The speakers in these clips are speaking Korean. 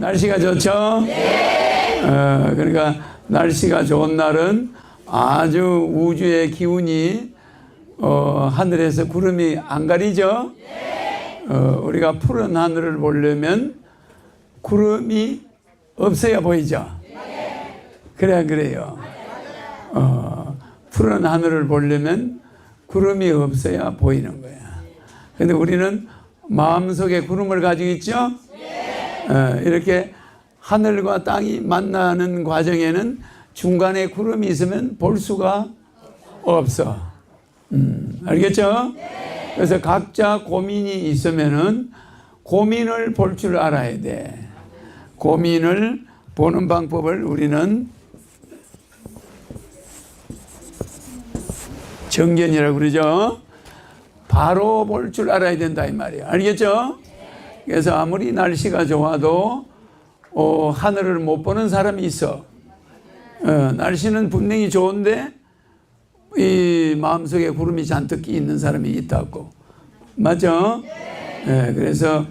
날씨가 좋죠? 네. 어, 그러니까 날씨가 좋은 날은 아주 우주의 기운이 어, 하늘에서 구름이 안 가리죠? 어, 우리가 푸른 하늘을 보려면 구름이 없어야 보이죠? 그래 그래요. 어, 푸른 하늘을 보려면 구름이 없어야 보이는 거야. 근데 우리는 마음속에 구름을 가지고 있죠? 어, 이렇게 하늘과 땅이 만나는 과정에는 중간에 구름이 있으면 볼 수가 없어. 음, 알겠죠? 그래서 각자 고민이 있으면은 고민을 볼 줄 알아야 돼. 고민을 보는 방법을 우리는 정견이라고 그러죠. 바로 볼 줄 알아야 된다 이 말이에요. 알겠죠? 그래서 아무리 날씨가 좋아도 어, 하늘을 못 보는 사람이 있어. 어, 날씨는 분명히 좋은데 이 마음속에 구름이 잔뜩 끼 있는 사람이 있다고. 맞죠? 예, 그래서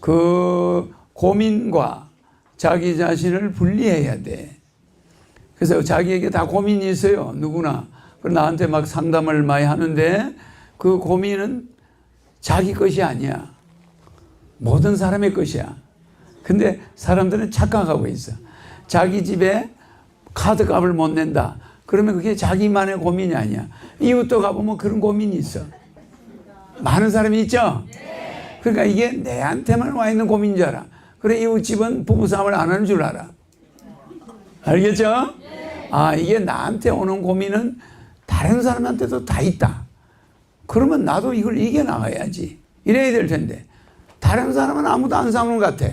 그 고민과 자기 자신을 분리해야 돼. 그래서 자기에게 다 고민이 있어요. 누구나. 그럼 나한테 막 상담을 많이 하는데 그 고민은 자기 것이 아니야. 모든 사람의 것이야. 근데 사람들은 착각하고 있어. 자기 집에 카드 값을 못 낸다. 그러면 그게 자기만의 고민이 아니야. 이웃도 가보면 그런 고민이 있어. 많은 사람이 있죠? 그러니까 이게 내한테만 와 있는 고민인 줄 알아. 그래, 이웃집은 부부싸움을 안 하는 줄 알아. 알겠죠? 아, 이게 나한테 오는 고민은 다른 사람한테도 다 있다. 그러면 나도 이걸 이겨나가야지. 이래야 될 텐데. 다른 사람은 아무도 안 싸우는 것 같아.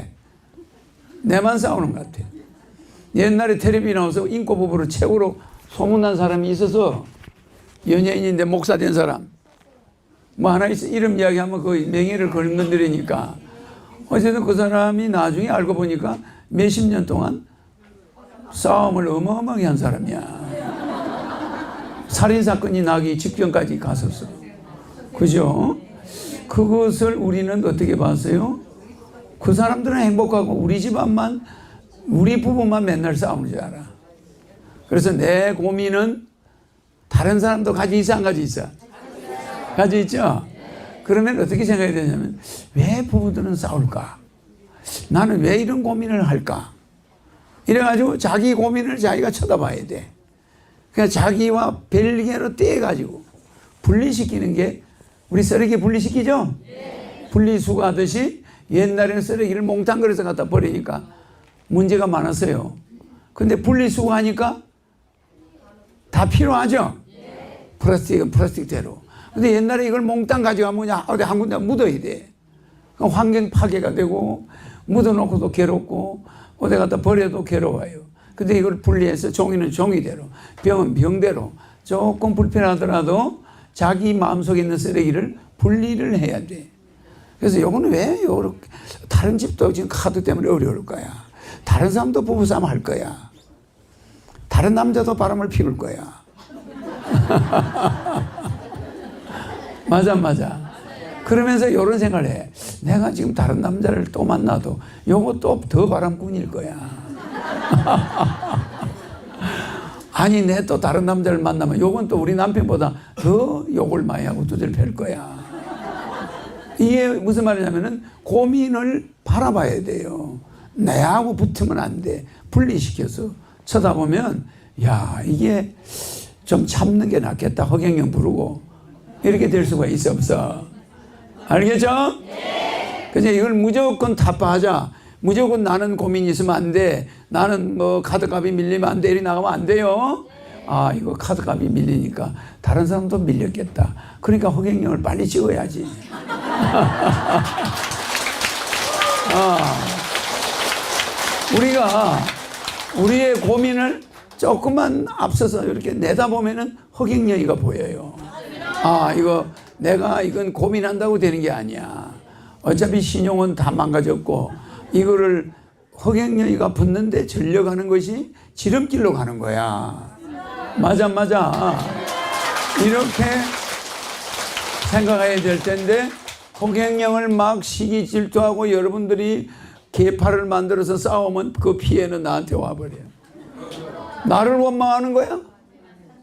내만 싸우는 것 같아. 옛날에 텔레비 나와서 인꼬 부부로 최고로 소문난 사람이 있어서 연예인인데 목사 된 사람. 뭐 하나 있어 이름 이야기하면 그 명예를 걸건드리니까 어쨌든 그 사람이 나중에 알고 보니까 몇십 년 동안 싸움을 어마어마하게 한 사람이야. 살인 사건이 나기 직전까지 갔었어. 그죠? 그것을 우리는 어떻게 봤어요? 그 사람들은 행복하고 우리 집안만 우리 부부만 맨날 싸우는 줄 알아. 그래서 내 고민은 다른 사람도 가지고 있어 안 가지고 있어? 가지고 있죠? 그러면 어떻게 생각해야 되냐면 왜 부부들은 싸울까? 나는 왜 이런 고민을 할까? 이래가지고 자기 고민을 자기가 쳐다봐야 돼. 그냥 자기와 별개로 떼가지고 분리시키는 게 우리 쓰레기 분리시키죠? 분리수거 하듯이 옛날에는 쓰레기를 몽땅 그래서 갖다 버리니까 문제가 많았어요. 근데 분리수거 하니까 다 필요하죠? 플라스틱은 플라스틱대로. 근데 옛날에 이걸 몽땅 가져가면 그냥 어디 한 군데 묻어야 돼. 환경 파괴가 되고 묻어놓고도 괴롭고 어디 갖다 버려도 괴로워요. 근데 이걸 분리해서 종이는 종이대로, 병은 병대로 조금 불편하더라도 자기 마음속에 있는 쓰레기를 분리를 해야 돼. 그래서 요거는 왜 요렇게 다른 집도 지금 카드 때문에 어려울 거야. 다른 사람도 부부싸움 할 거야. 다른 남자도 바람을 피울 거야. 맞아, 맞아. 그러면서 이런 생각을 해. 내가 지금 다른 남자를 또 만나도 요거 또 더 바람꾼일 거야. 아니, 내 또 다른 남자를 만나면 요건 또 우리 남편보다 더 욕을 많이 하고 두들 팰 거야. 이게 무슨 말이냐면은 고민을 바라봐야 돼요. 내하고 붙으면 안 돼. 분리시켜서 쳐다보면 야, 이게 좀 참는 게 낫겠다. 허경영 부르고 이렇게 될 수가 있어 없어. 알겠죠? 네. 그래서 이걸 무조건 타파하자. 무조건 나는 고민이 있으면 안 돼. 나는 뭐 카드값이 밀리면 안 돼. 이리 나가면 안 돼요. 아, 이거 카드값이 밀리니까 다른 사람도 밀렸겠다. 그러니까 허경영을 빨리 찍어야지. 아, 우리가 우리의 고민을 조금만 앞서서 이렇게 내다보면은 허경영이가 보여요. 아, 이거 내가 이건 고민한다고 되는 게 아니야. 어차피 신용은 다 망가졌고 이거를 허경영이가 붙는데 전려가는 것이 지름길로 가는 거야. 맞아, 맞아. 이렇게 생각해야 될 텐데 허경영을 막 시기 질투하고 여러분들이 개파를 만들어서 싸우면 그 피해는 나한테 와버려. 나를 원망하는 거야.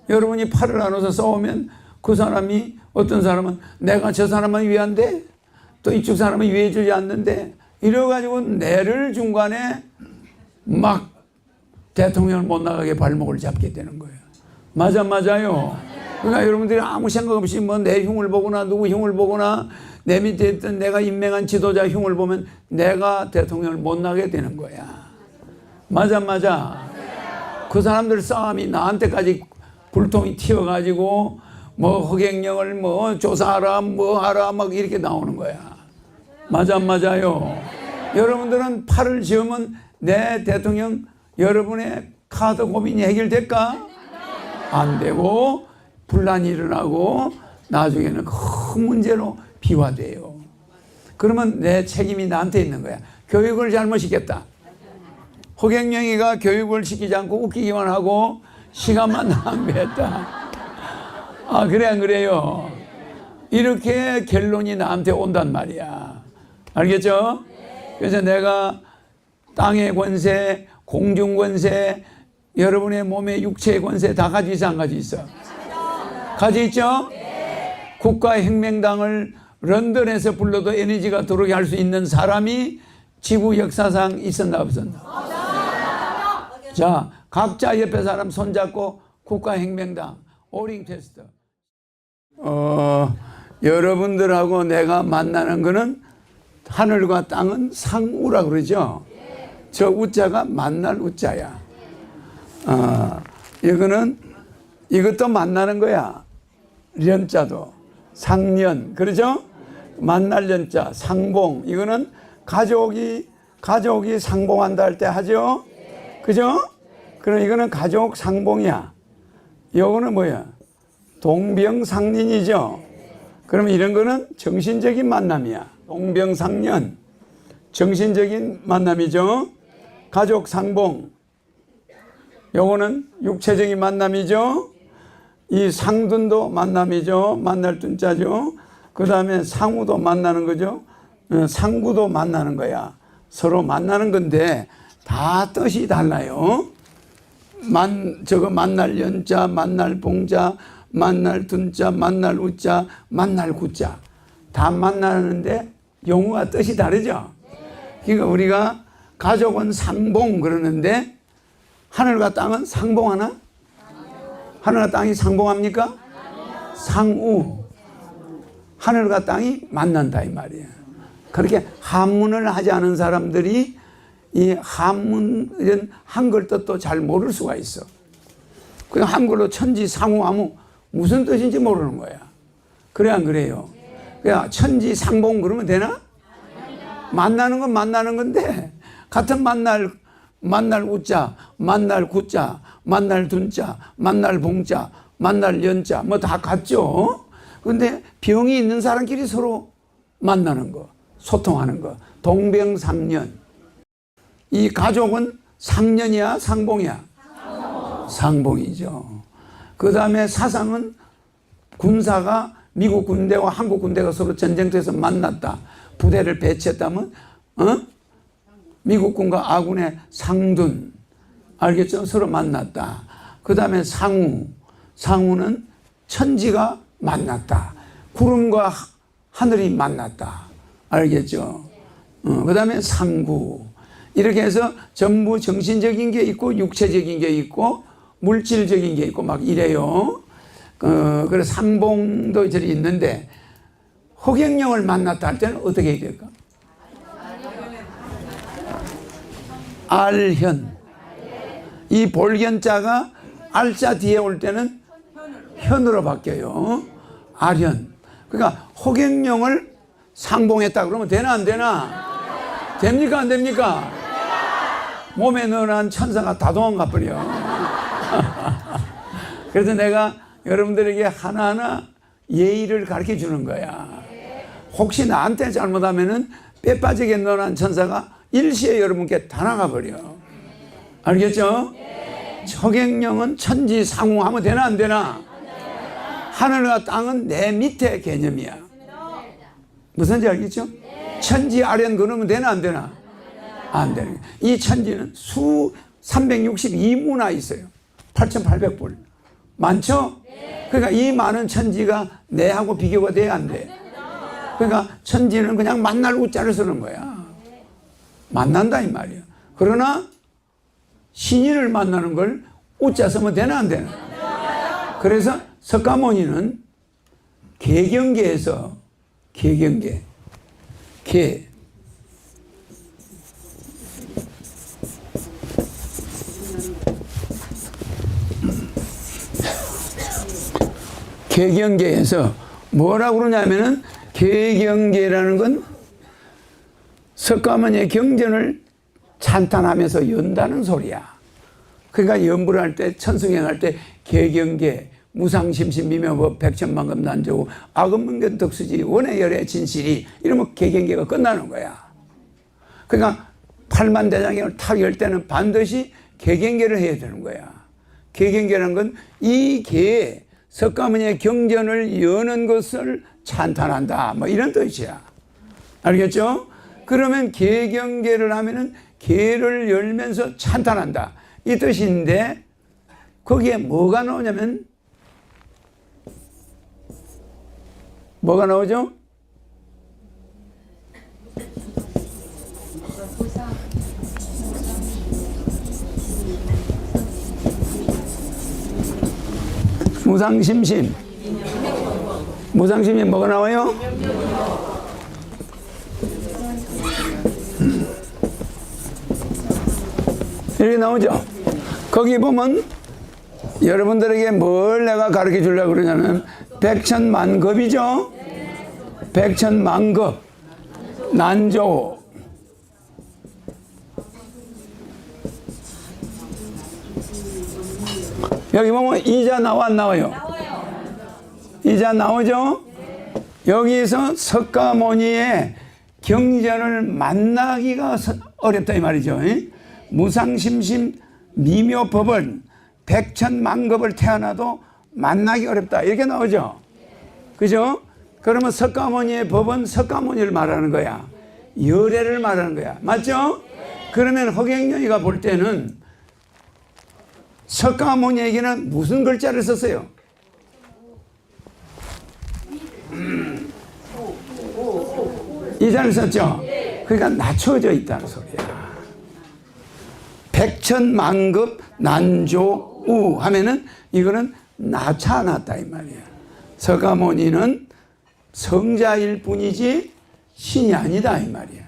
여러분이 팔을 나눠서 싸우면 그 사람이 어떤 사람은 내가 저 사람만 위한데 또 이쪽 사람은 위해주지 않는데 이래가지고 내를 중간에 막 대통령을 못 나가게 발목을 잡게 되는 거예요. 맞아 맞아요. 그러니까 여러분들이 아무 생각 없이 뭐 내 흉을 보거나 누구 흉을 보거나 내 밑에 있던 내가 임명한 지도자 흉을 보면 내가 대통령을 못 나게 되는 거야. 맞아 맞아. 그 사람들 싸움이 나한테까지 불통이 튀어가지고 뭐 허갱령을 뭐 조사하라 뭐 하라 막 이렇게 나오는 거야. 맞아 맞아요. 여러분들은 팔을 지으면 내 대통령 여러분의 카드 고민이 해결될까? 안 되고 분란이 일어나고 나중에는 큰 문제로 비화돼요. 그러면 내 책임이 나한테 있는 거야. 교육을 잘못 시켰다. 호갱령이가 교육을 시키지 않고 웃기기만 하고 시간만 낭비했다. 아 그래 안 그래요? 이렇게 결론이 나한테 온단 말이야. 알겠죠? 그래서 내가 땅의 권세, 공중 권세, 여러분의 몸의 육체의 권세 다 가지고 있어 안 가지고 있어? 가지고 있죠? 국가 혁명당을 런던에서 불러도 에너지가 들어오게 할 수 있는 사람이 지구 역사상 있었나 없었나? 자, 각자 옆에 사람 손잡고 국가혁명당 오링 테스트. 어, 여러분들하고 내가 만나는 거는 하늘과 땅은 상우라 그러죠. 저 우자가 만날 우자야. 어, 이거는 이것도 만나는 거야. 연자도 상년 그러죠? 만날 연자 상봉 이거는 가족이 가족이 상봉한다 할 때 하죠? 그죠? 그럼 이거는 가족 상봉이야. 요거는 뭐야? 동병상린이죠. 그러면 이런 거는 정신적인 만남이야. 동병상련. 정신적인 만남이죠. 가족 상봉. 요거는 육체적인 만남이죠. 이 상둔도 만남이죠. 만날 둔자죠. 그 다음에 상우도 만나는 거죠. 어, 상구도 만나는 거야. 서로 만나는 건데 다 뜻이 달라요. 만 저거 만날 연자, 만날 봉자, 만날 둔자, 만날 우자, 만날 구자 다 만나는데 용어가 뜻이 다르죠. 그러니까 우리가 가족은 상봉 그러는데 하늘과 땅은 상봉하나? 하늘과 땅이 상봉합니까? 상우. 하늘과 땅이 만난다 이 말이에요. 그렇게 한문을 하지 않은 사람들이 이 한문 이런 한글 뜻도 잘 모를 수가 있어. 그냥 한글로 천지 상우하면 무슨 뜻인지 모르는 거야. 그래 안 그래요? 그냥 천지 상봉 그러면 되나? 만나는 건 만나는 건데 같은 만날 만날 우자, 만날 구자, 만날 둔자, 만날 봉자, 만날 연자 뭐 다 같죠. 근데 병이 있는 사람끼리 서로 만나는 거, 소통하는 거, 동병상련. 이 가족은 상년이야, 상봉이야? 상봉이죠. 그 다음에 사상은 군사가 미국 군대와 한국 군대가 서로 전쟁터에서 만났다. 부대를 배치했다면, 어? 미국군과 아군의 상둔. 알겠죠? 서로 만났다. 그 다음에 상우. 상우는 천지가 만났다. 구름과 하- 하늘이 만났다. 알겠죠? 어, 그 다음에 상구. 이렇게 해서 전부 정신적인 게 있고, 육체적인 게 있고, 물질적인 게 있고, 막 이래요. 어, 그래서 상봉도 저리 있는데, 허경영을 만났다 할 때는 어떻게 해야 될까? 알현. 이 볼견자가 알자 뒤에 올 때는 현으로 바뀌어요. 알현. 그러니까 호경영을 상봉했다 그러면 되나 안 되나? 됩니까 안 됩니까? 몸에 넣어놓은 천사가 다 도망가 버려. 그래서 내가 여러분들에게 하나하나 예의를 가르쳐 주는 거야. 혹시 나한테 잘못하면은 뼈 빠지게 넣어놓은 천사가 일시에 여러분께 다 나가 버려. 알겠죠? 초경령은 천지 상우하면 되나 안 되나? 하늘과 땅은 내 밑에 개념이야. 무슨지 알겠죠? 천지 아련 그러면 되나 안 되나? 안 되는. 이 천지는 수 362문화 있어요. 8,800불. 많죠? 그러니까 이 많은 천지가 내하고 비교가 돼야 안 돼. 그러니까 천지는 그냥 만날 우자를 쓰는 거야. 만난다 이 말이야. 그러나 신인을 만나는 걸 우자 쓰면 되나 안 되나? 그래서 석가모니는 개경계에서 개경계 개 개경계에서 뭐라고 그러냐면은 개경계라는 건 석가모니의 경전을 찬탄하면서 연다는 소리야. 그러니까 연불 할때 천승행 할 때 개경계 무상심심 미묘법 백천만금 난조고 악음문견 덕수지 원의 열의 진실이 이러면 개경계가 끝나는 거야. 그러니까 팔만 대장경을 탁 열 때는 반드시 개경계를 해야 되는 거야. 개경계라는 건 이 개에 석가모니의 경전을 여는 것을 찬탄한다. 뭐 이런 뜻이야. 알겠죠? 그러면 개경계를 하면은 개를 열면서 찬탄한다. 이 뜻인데 거기에 뭐가 나오냐면 뭐가 나오죠? 무상심심. 무상심이 뭐가 나와요? 이렇게 나오죠. 거기 보면 여러분들에게 뭘 내가 가르쳐 주려고 그러냐면 백천만급이죠. 백천만급 난조 여기 보면 이자 나와 안 나와요? 이자 나오죠? 여기서 석가모니의 경전을 만나기가 서- 어렵다 이 말이죠. 예? 무상심심 미묘법을 백천만급을 태어나도 만나기 어렵다 이렇게 나오죠. 그죠? 그러면 석가모니의 법은 석가모니를 말하는 거야. 열애를 말하는 거야. 맞죠? 그러면 허경영이가 볼 때는 석가모니에게는 무슨 글자를 썼어요? 음. 이자를 썼죠? 그러니까 낮춰져 있다는 소리야. 백천만급 난조우 하면은 이거는 낮춰놨다 이 말이야. 석가모니는 성자일 뿐이지 신이 아니다 이 말이야.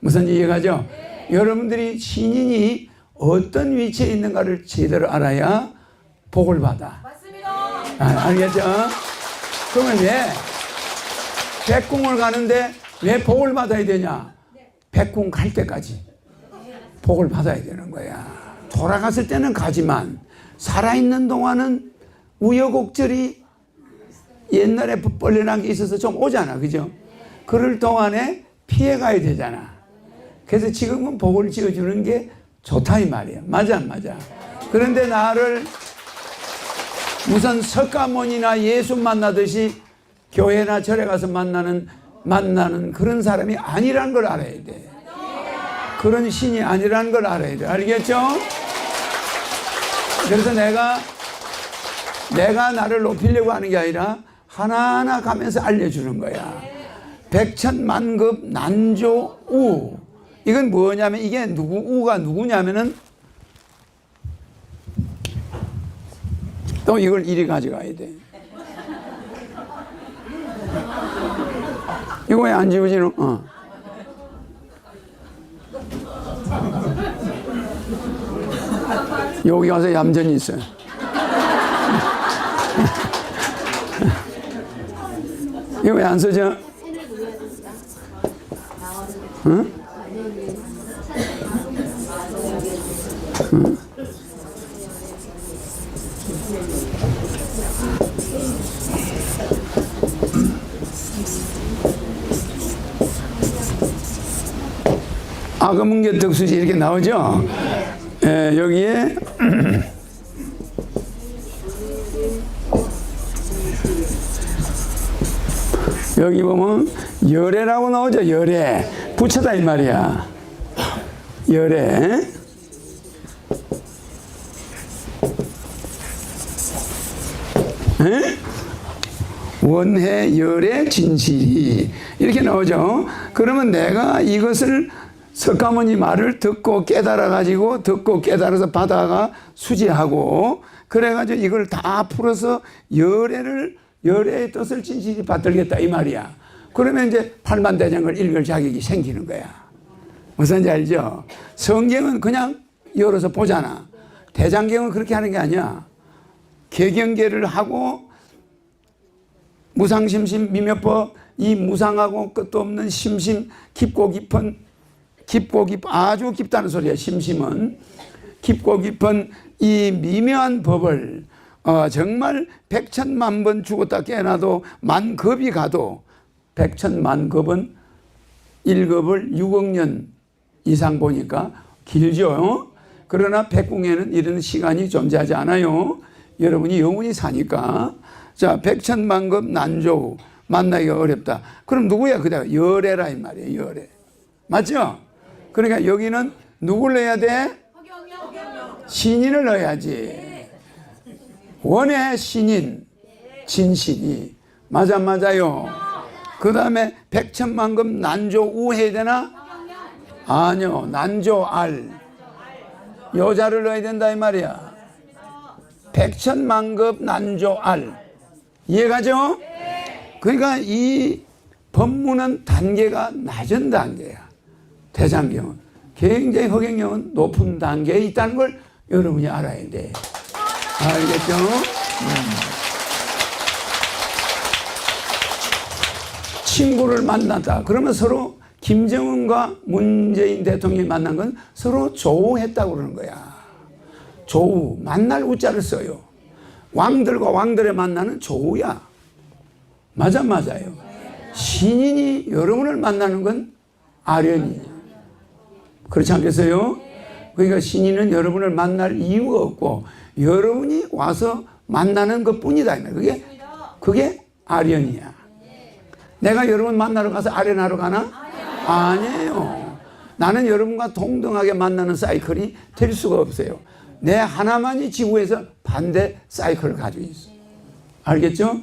무슨 이해가죠? 여러분들이 신인이 어떤 위치에 있는가를 제대로 알아야 복을 받아. 맞습니다. 아, 알겠죠? 그러면 왜 백궁을 가는데 왜 복을 받아야 되냐? 백궁 갈 때까지 복을 받아야 되는 거야. 돌아갔을 때는 가지만 살아있는 동안은 우여곡절이 옛날에 벌려난 게 있어서 좀 오잖아. 그죠? 그럴 동안에 피해 가야 되잖아. 그래서 지금은 복을 지어주는 게 좋다 이 말이야. 맞아 안 맞아? 그런데 나를 무슨 석가모니나 예수 만나듯이 교회나 절에 가서 만나는 만나는 그런 사람이 아니라는 걸 알아야 돼. 그런 신이 아니라는 걸 알아야 돼. 알겠죠? 그래서 내가 내가 나를 높이려고 하는 게 아니라 하나하나 가면서 알려주는 거야. 백천만급 난조 우. 이건 뭐냐면 이게 누구 우가 누구냐면은 또 이걸 이리 가져가야 돼. 이거 왜 안 지워지노? 어. 여기 가서 얌전히 있어요. 이거 왜 안 써져? 응? 덕수지 이렇게 나오죠? 예, 여기에 여기 보면 열애라고 나오죠 열애 붙여다 이 말이야 열애 에? 원해 열의 진실이 이렇게 나오죠. 그러면 내가 이것을 석가모니 말을 듣고 깨달아 가지고 듣고 깨달아서 받아가 수지하고 그래 가지고 이걸 다 풀어서 열애를 열애의 뜻을 진실이 받들겠다 이 말이야. 그러면 이제 팔만대장을 읽을 자격이 생기는 거야. 무슨 지 알죠? 성경은 그냥 열어서 보잖아. 대장경은 그렇게 하는 게 아니야. 개경계를 하고 무상심심 미묘법 이 무상하고 끝도 없는 심심 깊고 깊은 깊고 깊 아주 깊다는 소리야 심심은 깊고 깊은 이 미묘한 법을 어, 정말 백천만 번 죽었다 깨어나도 만 급이 가도 백천만 급은 1급을 6억 년 이상 보니까 길죠. 그러나 백궁에는 이런 시간이 존재하지 않아요. 여러분이 영원히 사니까. 자, 백천만급 난조우. 만나기가 어렵다. 그럼 누구야? 그다 열애라 이 말이에요. 열애. 맞죠? 그러니까 여기는 누굴 넣어야 돼? 신인을 넣어야지. 원의 신인, 진신이. 맞아, 맞아요. 그 다음에 백천만급 난조 우 해야 되나? 아니요, 난조 알. 여자를 넣어야 된다 이 말이야. 백천만급 난조 알. 이해가죠? 그러니까 이 법문은 단계가 낮은 단계야. 대장경은. 굉장히 허경영은 높은 단계에 있다는 걸 여러분이 알아야 돼. 알겠죠? 친구를 만났다. 그러면 서로 김정은과 문재인 대통령이 만난 건 서로 조우했다고 그러는 거야. 조우. 만날 우자를 써요. 왕들과 왕들의 만나는 조우야. 맞아, 맞아요. 신인이 여러분을 만나는 건 아련이에요. 그렇지 않겠어요? 그러니까 신인은 여러분을 만날 이유가 없고 여러분이 와서 만나는 것 뿐이다. 그게, 그게 아련이야. 내가 여러분 만나러 가서 아련하러 가나? 아니에요. 나는 여러분과 동등하게 만나는 사이클이 될 수가 없어요. 내 하나만이 지구에서 반대 사이클을 가지고 있어. 알겠죠?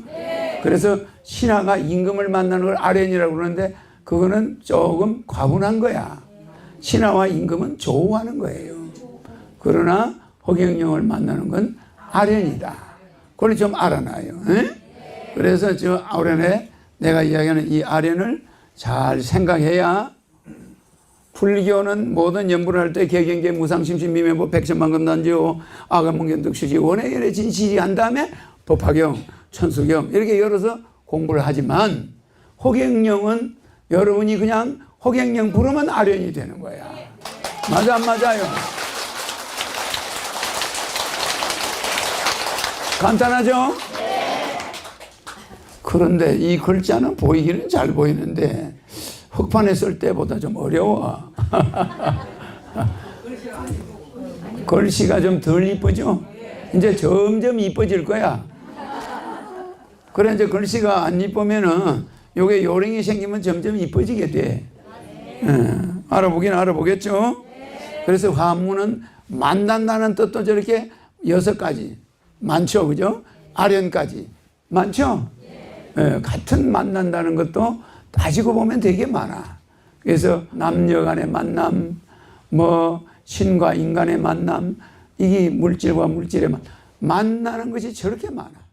그래서 신하가 임금을 만나는 걸 아련이라고 그러는데 그거는 조금 과분한 거야. 신하와 임금은 조우하는 거예요. 그러나 허경영을 만나는 건 아련이다. 그걸 좀 알아놔요. 에? 그래서 저 아련에 내가 이야기하는 이 아련을 잘 생각해야 불교는 모든 연구를 할 때 개경계 무상심심 미매보 백천만금 난지오 아가문견득수지 원해결의 진실이 한 다음에 법화경 천수경 이렇게 열어서 공부를 하지만 호경령은 여러분이 그냥 호경령 부르면 아련이 되는 거야. 맞아 안 맞아요? 간단하죠? 그런데 이 글자는 보이기는 잘 보이는데 흑판에 쓸 때보다 좀 어려워. 글씨가 좀 덜 이쁘죠? 이제 점점 이뻐질 거야. 그래 이제 글씨가 안 이쁘면은 요게 요령이 생기면 점점 이뻐지게 돼. 예, 알아보긴 알아보겠죠? 그래서 화문은 만난다는 뜻도 저렇게 여섯 가지 많죠, 그죠? 아련까지 많죠? 예, 같은 만난다는 것도 따지고 보면 되게 많아. 그래서 남녀 간의 만남, 뭐 신과 인간의 만남, 이게 물질과 물질의 만 만나는 것이 저렇게 많아.